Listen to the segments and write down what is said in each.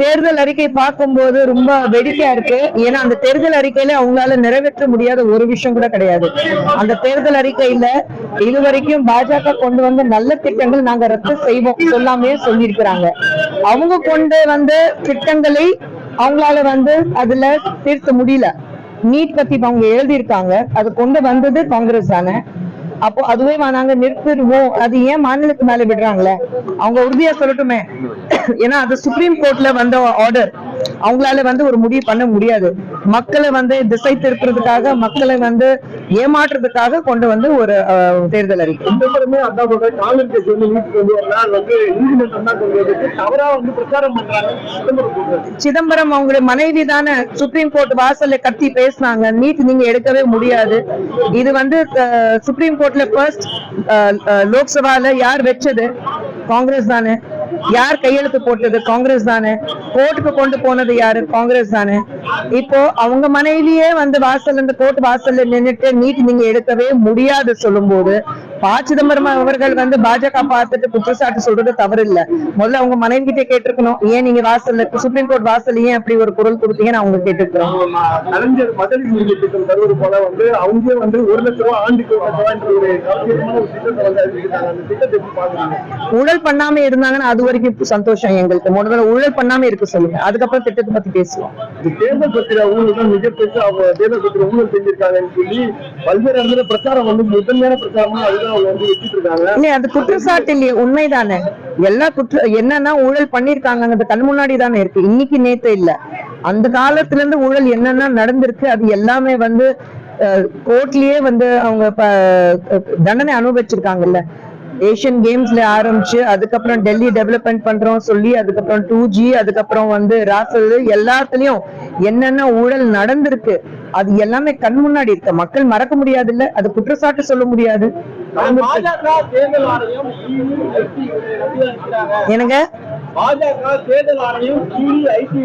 தேர்தல் அறிக்கை பார்க்கும்போது ரொம்ப வேடிக்கையா இருக்கு. ஏன்னா அந்த தேர்தல் அறிக்கையில அவங்களால நிறைவேற்ற முடியாத ஒரு விஷயம் கூட கிடையாது. அந்த தேர்தல் அறிக்கையில இதுவரைக்கும் பாஜக கொண்டு வந்த நல்ல திட்டங்கள் நாங்க ரத்து செய்வோம் சொல்லாமே சொல்லியிருக்கிறாங்க. அவங்க கொண்டு வந்த திட்டங்களை அவங்களால வந்து அதுல தீர்த்த முடியல. நீட் பத்தி இப்ப அவங்க எழுதியிருக்காங்க. அது கொண்டு வந்தது காங்கிரஸ் தானே. அப்போ அதுவே நாங்க நிறுத்திடுவோம். அது ஏன் மாநிலத்து மேல விடுறாங்களே? அவங்க உறுதியா சொல்லட்டுமே. ஏன்னா அது சுப்ரீம் கோர்ட்ல வந்த ஆர்டர் அவங்களால வந்து ஒரு முடிவு பண்ண முடியாது. மக்களை வந்து திசை திருப்புறதுக்காக மக்களை வந்து ஏமாற்றுறதுக்காக கொண்டு வந்து ஒரு தேர்தல் அறிக்கை. சிதம்பரம் அவங்களுடைய மனைவி தானே சுப்ரீம் கோர்ட் வாசல்ல கத்தி பேசினாங்க. நீட் நீங்க எடுக்கவே முடியாது. இது வந்து சுப்ரீம் கோர்ட்ல ஃபர்ஸ்ட் லோக்சபால யார் வெச்சது? காங்கிரஸ் தானே. யார் கையெழுத்து போட்டது? காங்கிரஸ் தானே. கோர்ட்டுக்கு கொண்டு போனது யாரு? காங்கிரஸ் தானே. இப்போ அவங்க மனைவியே வந்து வாசல் இந்த கோர்ட் வாசல்ல நின்னுட்டு நீட் நீங்க எடுக்கவே முடியாது சொல்லும்போது ப சிதம்பரம் அவர்கள் வந்து பாஜக பார்த்துட்டு குற்றச்சாட்டு சொல்றது தவறு இல்ல முதல்ல அவங்க மனைவி கிட்ட கேட்டிருக்கணும். ஏன் நீங்க வாசல்ல சுப்ரீம் கோர்ட் வாசல்ல ஏன் அப்படி ஒரு குரல் கொடுத்தீங்கன்னு அவங்க கேட்டிருக்கிறோம். அவங்க ம- கலைஞர் உரிமை திட்டம் தருவது போல வந்து அவங்க வந்து ஒரு லட்ச ரூபாய் ஆண்டுக்கு ஊழல் பண்ணாம இருந்தாங்கன்னா அது வரைக்கும் சந்தோஷம் எங்களுக்கு. முதல்ல ஊழல் பண்ணாம இருக்க சொல்லுங்க. அதுக்கப்புறம் திட்டத்தை பத்தி பேசுவோம். தேர்தல் பத்திர ஊழல் தான் மிகப்பெரிய அவங்க தேர்தல் பத்திர ஊழல் செஞ்சிருக்காங்கன்னு சொல்லி பல்வேறு இடத்துல பிரச்சாரம் வந்து முதன்மையான பிரச்சாரமா அதுதான் அவங்க அது குற்றச்சாட்டு இல்லையே உண்மைதானே. எல்லா குற்ற என்னன்னா ஊழல் பண்ணிருக்காங்க கண் முன்னாடி தானே இருக்கு. இன்னைக்கு நேத்து இல்ல. அந்த காலத்துல இருந்து ஊழல் என்னன்னா நடந்திருக்கு அது எல்லாமே வந்து கோர்ட்லயே வந்து அவங்க தண்டனை அனுபவிச்சிருக்காங்கல்ல. ஏஷியன் கேம்ஸ்ல ஆரம்பிச்சு அதுக்கப்புறம் டெல்லி டெவலப்மெண்ட் பண்றோம் சொல்லி அதுக்கப்புறம் டூ ஜி அதுக்கப்புறம் வந்து ராஃபல் எல்லாத்துலயும் என்னென்ன ஊழல் நடந்திருக்கு அது எல்லாமே கண் முன்னாடி இருக்க. மக்கள் மறக்க முடியாது இல்ல அது குற்றச்சாட்டு சொல்ல முடியாது. எனக்கு பாஜக தேர்தல் ஆணையம் சிடி ஐடி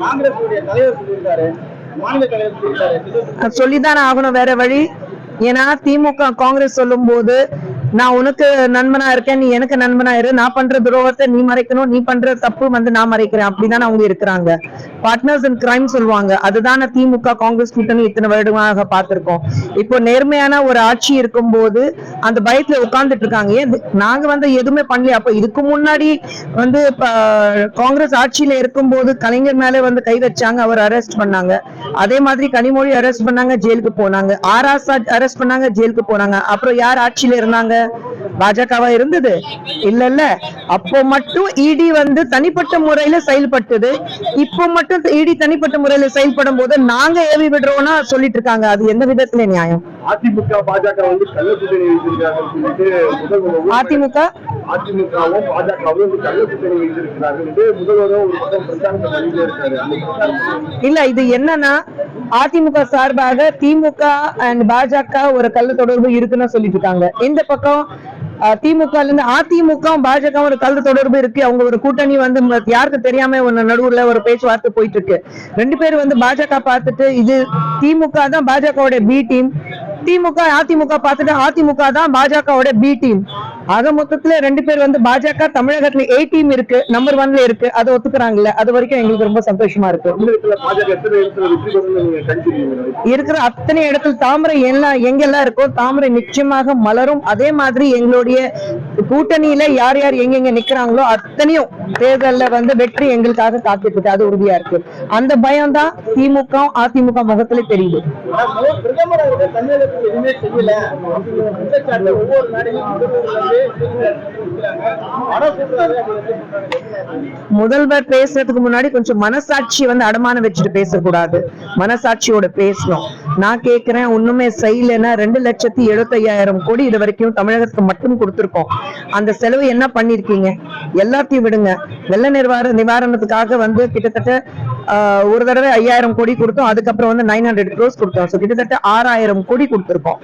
காங்கிரஸ் தலைவர் சொல்லியிருக்காரு. மாநில தலைவர் சொல்லியிருக்காரு. சொல்லிதானே ஆகணும் வேற வழி? ஏன்னா திமுக காங்கிரஸ் சொல்லும் போது நான் உனக்கு நண்பனா இருக்கேன் நீ எனக்கு நண்பனா இரு. நான் பண்ற துரோகத்தை நீ மறைக்கணும் நீ பண்ற தப்பு வந்து நான் மறைக்கிறேன். அப்படிதான் அவங்க இருக்கிறாங்க. பார்ட்னர்ஸ் இன் கிரைம் சொல்லுவாங்க. அதுதானே திமுக காங்கிரஸ் கூட்டணி இத்தனை வருடமாக பார்த்திருக்கோம். இப்போ நேர்மையான ஒரு ஆட்சி இருக்கும்போது அந்த பயத்துல உட்கார்ந்துட்டு இருக்காங்க. ஏன்? நாங்க வந்து எதுவுமே பண்ணல அப்ப இதுக்கு முன்னாடி வந்து காங்கிரஸ் ஆட்சியில இருக்கும்போது கலைஞர் மேல வந்து கை வச்சாங்க. அவர் அரெஸ்ட் பண்ணாங்க. அதே மாதிரி கனிமொழி அரெஸ்ட் பண்ணாங்க ஜெயிலுக்கு போனாங்க. ஆராசா அரெஸ்ட் பண்ணாங்க ஜெயிலுக்கு போனாங்க. அப்புறம் யார் ஆட்சியில இருந்தாங்க? பாஜகவா இருந்தது? இல்ல இல்ல அப்போ மட்டும் இடி வந்து தனிப்பட்ட முறையில செயல்பட்டது. இப்போ மட்டும் இடி தனிப்பட்ட முறையில செயல்படும் போது நாங்க ஏவி விடுறோம்னா சொல்லிட்டு இருக்காங்க. அது எந்த விதத்துல நியாயம்? அதிமுக பாஜக வந்து கள்ள கூட்டணி வைத்திருக்கிறார்கள் சொல்லிட்டு முதல்வர் அதிமுக? அதிமுகவும் பாஜகவும் வந்து கள்ள கூட்டணி வைத்திருக்கிறார்கள். என்று முதல்வரும் ஒரு பக்கம் பிரச்சாரத்தை பண்ணிட்டே இருக்காரு. அந்த பிரச்சாரம் இல்ல இது என்னன்னா அதிமுக சார்பாக திமுக அண்ட் பாஜக ஒரு கள்ள தொடர்பு இருக்குன்னு சொல்லிட்டு இருக்காங்க. இந்த பக்கம் திமுக இருந்து அதிமுக பாஜக ஒரு கள்ள தொடர்பு இருக்கு. அவங்க ஒரு கூட்டணி வந்து யாருக்கு தெரியாம ஒன்னு நடுவுல ஒரு பேச்சுவார்த்தை போயிட்டு இருக்கு ரெண்டு பேரும் வந்து பாஜக பார்த்துட்டு இது திமுக தான் பாஜகவோட பி டீம் திமுக அதிமுக பார்த்துட்டு அதிமுக தான் பாஜகவோட பி டீம் ஆக மொத்தத்துல ரெண்டு பேர் வந்து பாஜக தமிழகத்துல ஏ டீம் இருக்கு நம்பர் ஒன்ல இருக்கு. அதை ஒத்துக்கிறாங்கல்ல. அது வரைக்கும் எங்களுக்கு ரொம்ப சந்தோஷமா இருக்கு. தமிழகத்துல இருக்கிற அத்தனை இடத்துல தாமரை எல்லாம் எங்கெல்லாம் இருக்கோ தாமரை நிச்சயமாக மலரும். அதே மாதிரி எங்களுடைய கூட்டணியில யார் யார் எங்கெங்க நிக்கிறாங்களோ அத்தனையும் தேர்தல்ல வந்து வெற்றி எங்களுக்காக காத்துட்டு அது உறுதியா இருக்கு. அந்த பயம் தான் திமுக அதிமுக முகத்துல தெரியுது. பிரதமர் அவர்கள் தமிழகத்துக்கு எதுவுமே செய்யல. ஒவ்வொரு நாடையும் முதல்வர் பேசுறதுக்கு முன்னாடி கொஞ்சம் மனசாட்சி வந்து அடமானம் வச்சுட்டு பேசக்கூடாது. மனசாட்சியோட பேசணும். நான் கேக்குறேன் ஒண்ணுமே செய்யலன்னா ரெண்டு லட்சத்தி எழுபத்தி ஐயாயிரம் கோடி இது வரைக்கும் தமிழகத்துக்கு மட்டும் கொடுத்திருக்கோம். அந்த செலவு என்ன பண்ணிருக்கீங்க எல்லாத்தையும் விடுங்க. வெள்ள நிர்வார நிவாரணத்துக்காக வந்து கிட்டத்தட்ட ஒரு தடவை ஐயாயிரம் கோடி கொடுத்தோம். அதுக்கப்புறம் வந்து நைன் ஹண்ட்ரட் க்ரோஸ் கொடுத்தோம். ஸோ கிட்டத்தட்ட ஆறாயிரம் கோடி கொடுத்துருக்கோம்.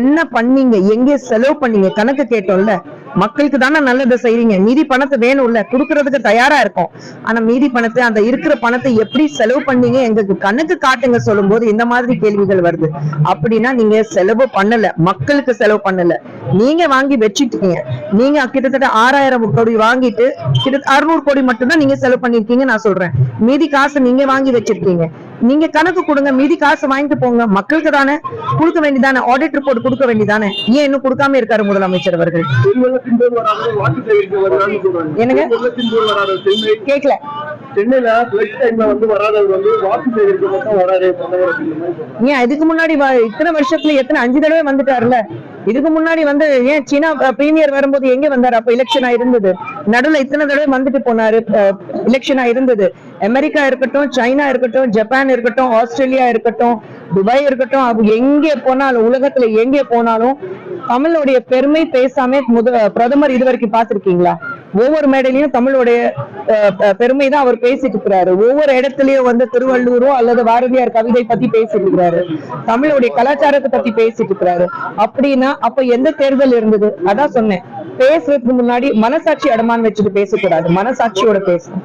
என்ன பண்ணீங்க? எங்கே செலவு பண்ணீங்க? கணக்கு கேட்டோம்ல. மக்களுக்கு தானே நல்லதை செய்யறீங்க மீதி பணத்தை வேணும்ல. குடுக்கறதுக்கு தயாரா இருக்கும். ஆனா மீதி பணத்தை அந்த இருக்கிற பணத்தை எப்படி செலவு பண்ணீங்க? எங்களுக்கு கணக்கு காட்டுங்க சொல்லும் போது இந்த மாதிரி கேள்விகள் வருது. அப்படின்னா நீங்க செலவு பண்ணல. மக்களுக்கு செலவு பண்ணல. நீங்க வாங்கி வச்சுட்டீங்க நீங்க கிட்டத்தட்ட ஆறாயிரம் கோடி வாங்கிட்டு கிட்ட அறுநூறு கோடி மட்டும்தான் நீங்க செலவு பண்ணிருக்கீங்க நான் சொல்றேன். மீதி காசு நீங்க வாங்கி வச்சிருக்கீங்க. நீங்க கணக்கு கொடுங்க மீதி காசு வாங்கிட்டு போங்க. மக்களுக்கு தானே கொடுக்க வேண்டியதானே? ஆடிட் ரிப்போர்ட் கொடுக்க வேண்டியதானே? ஏன் இன்னும் கொடுக்காம இருக்காரு முதலமைச்சர் அவர்கள்? என்னங்க? கேட்கல சென்னையில பிளட் டைம்ல வந்து வராதவர் வந்து வாக்கு சேகரிக்க மட்டும் வராதே ஏன் இதுக்கு முன்னாடி வ- இத்தனை வருஷத்துல எத்தனை அஞ்சு தடவை வந்துட்டாருல இதுக்கு முன்னாடி வந்து ஏன் சீனா பிரீமியர் வரும்போது எங்க வந்தாரு? அப்ப எலெக்ஷனா இருந்தது. நடுவுல இத்தனை தடவை வந்துட்டு போனாரு. எலெக்ஷனா இருந்தது. அமெரிக்கா இருக்கட்டும் சைனா இருக்கட்டும் ஜப்பான் இருக்கட்டும் ஆஸ்திரேலியா இருக்கட்டும் துபாய் இருக்கட்டும் அவங்க எங்கே போனாலும் உலகத்துல எங்கே போனாலும் தமிழுடைய பெருமை பேசாம முத பிரதமர் இது வரைக்கும் பார்த்திருக்கீங்களா? ஒவ்வொரு மேடையிலையும் தமிழுடைய பெருமை தான் அவர் பேசிட்டு இருக்கிறாரு. ஒவ்வொரு இடத்துலயும் வந்து திருவள்ளூரோ அல்லது பாரதியார் கவிதை பத்தி பேசிட்டு இருக்கிறாரு. தமிழுடைய கலாச்சாரத்தை பத்தி பேசிட்டு இருக்கிறாரு. அப்படின்னா அப்ப எந்த தேர்தல் இருந்தது? அதான் சொன்னேன். பேசுறதுக்கு முன்னாடி மனசாட்சி அடமான் வச்சுட்டு பேசக்கூடாது. மனசாட்சியோட பேசணும்.